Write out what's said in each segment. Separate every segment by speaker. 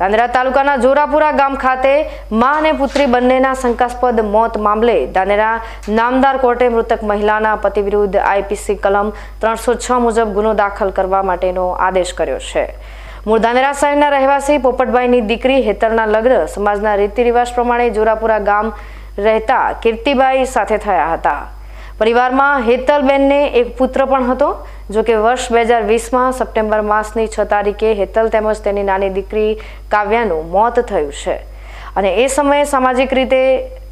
Speaker 1: ધાનેરા તાલુકાના જોરાપુરા ગામ ખાતે મા અને પુત્રી બંનેના શંકાસ્પદ મોત મામલે ધાનેરા નામદાર કોર્ટે મૃતક મહિલાના પતિ વિરુદ્ધ આઈપીસી કલમ ત્રણસો છ મુજબ ગુનો દાખલ કરવા માટેનો આદેશ કર્યો છે. મૂળ ધાનેરા શહેરના રહેવાસી પોપટભાઈની દીકરી હેતરના લગ્ન સમાજના રીતિ રિવાજ પ્રમાણે જોરાપુરા ગામ રહેતા કીર્તિબાઈ સાથે થયા હતા. પરિવારમાં હેતલબેનને એક પુત્ર પણ હતો. જો કે વર્ષ બે હજાર વીસમાં સપ્ટેમ્બર માસની છ તારીખે હેતલ તેમજ તેની નાની દીકરી કાવ્યાનું મોત થયું છે. અને એ સમયે સામાજિક રીતે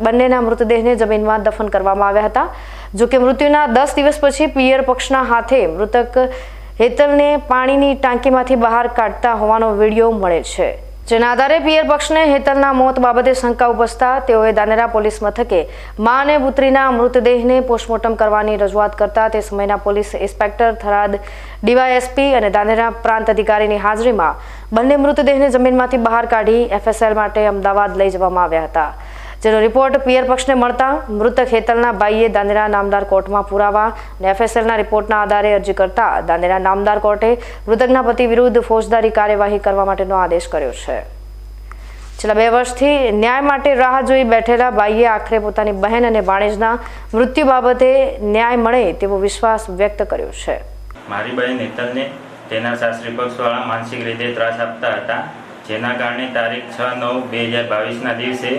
Speaker 1: બંનેના મૃતદેહને જમીનમાં દફન કરવામાં આવ્યા હતા. જો કે મૃત્યુના દસ દિવસ પછી પિયર પક્ષના હાથે મૃતક હેતલને પાણીની ટાંકીમાંથી બહાર કાઢતા હોવાનો વીડિયો મળે છે. જેના આધારે પિયર પક્ષને હેતલના મોત બાબતે શંકા ઉપજતા તેઓએ દાનેરા પોલીસ મથકે મા અને પુત્રીના મૃતદેહને પોસ્ટમોર્ટમ કરવાની રજૂઆત કરતા તે સમયના પોલીસ ઇન્સ્પેક્ટર થરાદ ડીવાયએસપી અને દાનેરા પ્રાંત અધિકારીની હાજરીમાં બંને મૃતદેહને જમીનમાંથી બહાર કાઢી એફએસએલ માટે અમદાવાદ લઈ જવામાં આવ્યા હતા. જેનો રિપોર્ટ પિયર પક્ષને મળતા મૃતક હેતલના ભાઈએ દાંદેરા નામદાર કોર્ટમાં પુરાવા અને એફએસએલના રિપોર્ટના આધારે અરજી કરતા દાંદેરા નામદાર કોર્ટે મૃતકના પતિ વિરુદ્ધ ફોજદારી કાર્યવાહી કરવા માટેનો આદેશ કર્યો છે. છેલ્લા બે વર્ષથી ન્યાય માટે રાહ જોઈ બેઠેલા બાઈએ આખરે પોતાની બહેન અને ભાણેજના મૃત્યુ બાબતે ન્યાય મળે તેવો વિશ્વાસ વ્યક્ત કર્યો છે.
Speaker 2: મારી બહેન હેતલને તેના સાસરી પક્ષવાળા માનસિક રીતે ત્રાસ આપતા હતા, જેના કારણે તારીખ છ નવ બે હજાર બાવીસના દિવસે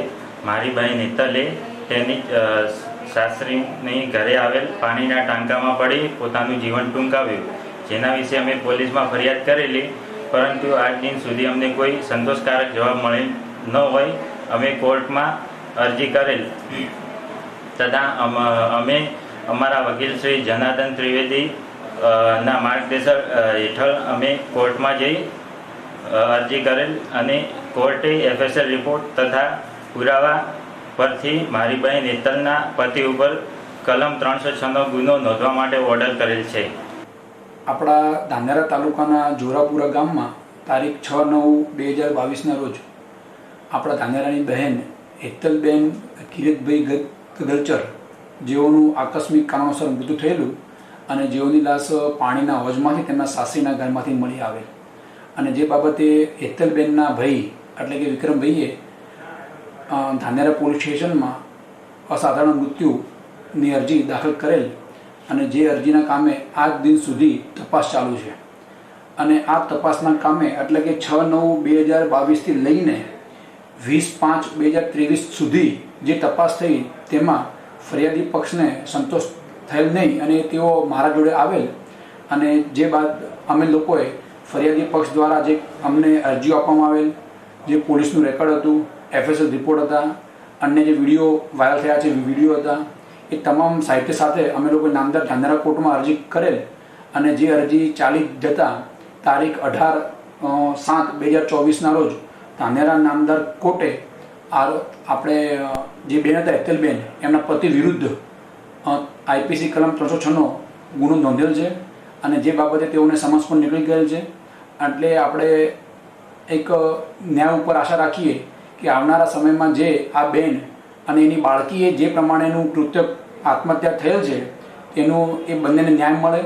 Speaker 2: મારી બહેન હિતલે તેની સાસરીની ઘરે આવેલ પાણીના ટાંકામાં પડી પોતાનું જીવન ટૂંકાવ્યું. જેના વિશે અમે પોલીસમાં ફરિયાદ કરેલી, પરંતુ આજ દિન સુધી અમને કોઈ સંતોષકારક જવાબ મળેલ ન હોય. અમે કોર્ટમાં અરજી કરેલ. તથા અમ- અમે અમારા વકીલ શ્રી જનાર્દન ત્રિવેદી ના માર્ગદર્શન હેઠળ અમે કોર્ટમાં જઈ અરજી કરેલ અને કોર્ટે એફએસએલ રિપોર્ટ તથા પુરાવા પરથી મારી બહેન હેતલના પતિ ઉપર કલમ ત્રણસો છનો ગુનો નોંધવા માટે ઓર્ડર કરેલ છે.
Speaker 3: આપણા ધાનેરા તાલુકાના જોરાપુરા ગામમાં તારીખ છ નવ બે હજાર બાવીસના રોજ આપણા ધાનેરાની બહેન હેતલબેન કિરીટભાઈ ગ- ગદરચર જેઓનું આકસ્મિક કારણોસર મૃત્યુ થયેલું અને જેઓની લાશ પાણીના હોજમાંથી તેમના સાસરીના ઘરમાંથી મળી આવેલ. અને જે બાબતે હેતલબેનના ભાઈ એટલે કે વિક્રમભાઈએ ધાનેરા પોલીસ સ્ટેશનમાં અસાધારણ મૃત્યુની અરજી દાખલ કરેલ અને જે અરજીના કામે આજ દિન સુધી તપાસ ચાલુ છે. અને આ તપાસના કામે એટલે કે છ નવ બે હજાર બાવીસથી લઈને વીસ પાંચ બે હજાર ત્રેવીસ સુધી જે તપાસ થઈ તેમાં ફરિયાદી પક્ષને સંતોષ થયેલ નહીં અને તેઓ મારા જોડે આવેલ અને જે બાદ અમે લોકોએ ફરિયાદી પક્ષ દ્વારા જે અમને અરજીઓ આપવામાં આવેલ, જે પોલીસનું રેકોર્ડ હતું એફએસએલ રિપોર્ટ હતા, અન્ય જે વીડિયો વાયરલ થયા છે વીડિયો હતા, એ તમામ સાહિત્ય સાથે અમે લોકો નામદાર ધાનેરા કોર્ટમાં અરજી કરેલ અને જે અરજી ચાલી જતા તારીખ અઢાર સાત બે હજાર ચોવીસના રોજ ધાનેરા નામદાર કોર્ટે આ આપણે જે બેન હતા હેતલબેન એમના પતિ વિરુદ્ધ આઈપીસી કલમ ત્રણસો છનો ગુનો નોંધેલ છે અને જે બાબતે તેઓને સમાજ પણ નીકળી ગયેલ છે. એટલે આપણે એક ન્યાય ઉપર આશા રાખીએ કે આવનારા સમયમાં જે આ બેન અને એની બાળકીએ જે પ્રમાણેનું કૃત્ય આત્મહત્યા થયેલ છે તેનું એ બંનેને ન્યાય મળે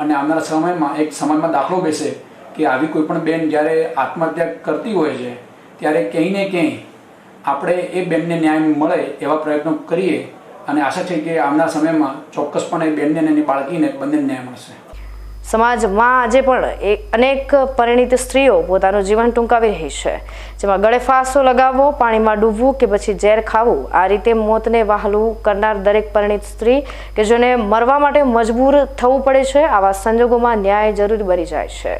Speaker 3: અને આવનારા સમયમાં, એક સમાજમાં દાખલો બેસે કે આવી કોઈ પણ બેન જ્યારે આત્મહત્યા કરતી હોય છે, ત્યારે ક્યાંય ને ક્યાંય આપણે એ બેનને ન્યાય મળે એવા પ્રયત્નો કરીએ અને આશા છે કે આવનારા સમયમાં ચોક્કસપણે બેનને અને એની બાળકીને બંનેને ન્યાય મળશે.
Speaker 1: સમાજમાં આજે પણ એ અનેક પરિણીત સ્ત્રીઓ પોતાનું જીવન ટૂંકાવી રહી છે. જેમાં ગળે ફાંસો લગાવવો, પાણીમાં ડૂબવું કે પછી ઝેર ખાવું, આ રીતે મોતને વહાલું કરનાર દરેક પરિણીત સ્ત્રી કે જેને મરવા માટે મજબૂર થવું પડે છે, આવા સંજોગોમાં ન્યાય જરૂરી બની જાય છે.